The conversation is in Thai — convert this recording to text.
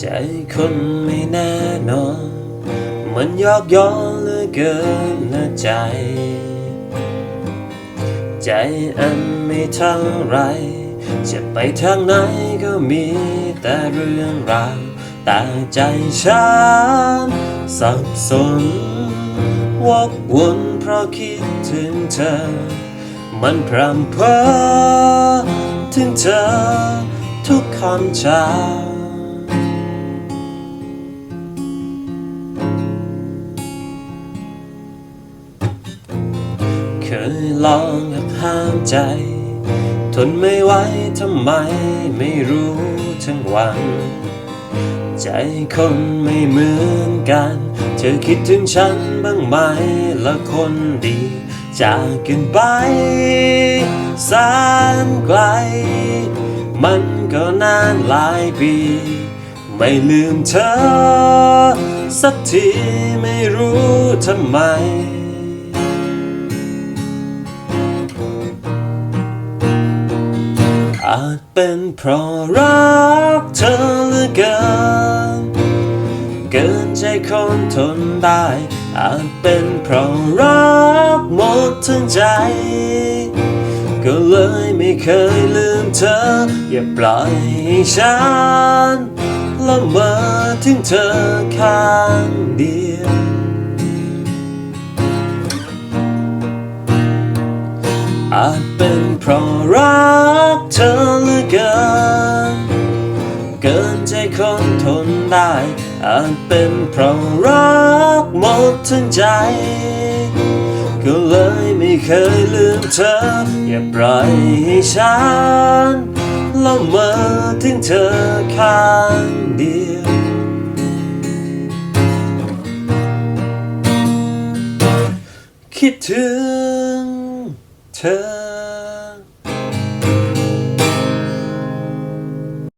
ใจคนไม่แน่นอน มันยอกย้อนเหลือเกินนะใจ ใจอันไม่เท่าไร จะไปทางไหนก็มีแต่เรื่องราวแต่ใจฉันสับสนวกวนเพราะคิดถึงเธอ มันพรำเพอถึงเธอทุกคำจา เคยลองหักห้ามใจ ทนไม่ไหวทำไมไม่รู้ทั้งวัน ใจคนไม่เหมือนกัน เธอคิดถึงฉันบ้างไหมละคนดี จากกันไปแสนไกล มันก็นานหลายปี ไม่ลืมเธอ สักทีไม่รู้ทำไม อาจเป็นเพราะรักเธอเหลือเกิน เกินใจคนทนได้ อาจเป็นเพราะรักหมดทั้งใจ ก็เลยไม่เคยลืมเธอ อย่าปล่อยให้ฉันละเมอถึงเธอข้างเดียว อาจเป็นเพราะรักเธอเหลือเกิน เกินใจคนทนได้ อาจเป็นเพราะรักหมดทั้งใจ ก็เลยไม่เคยลืมเธอ อย่าปล่อยให้ฉันละเมอถึงเธอข้างเดียวคิดถึง เธอ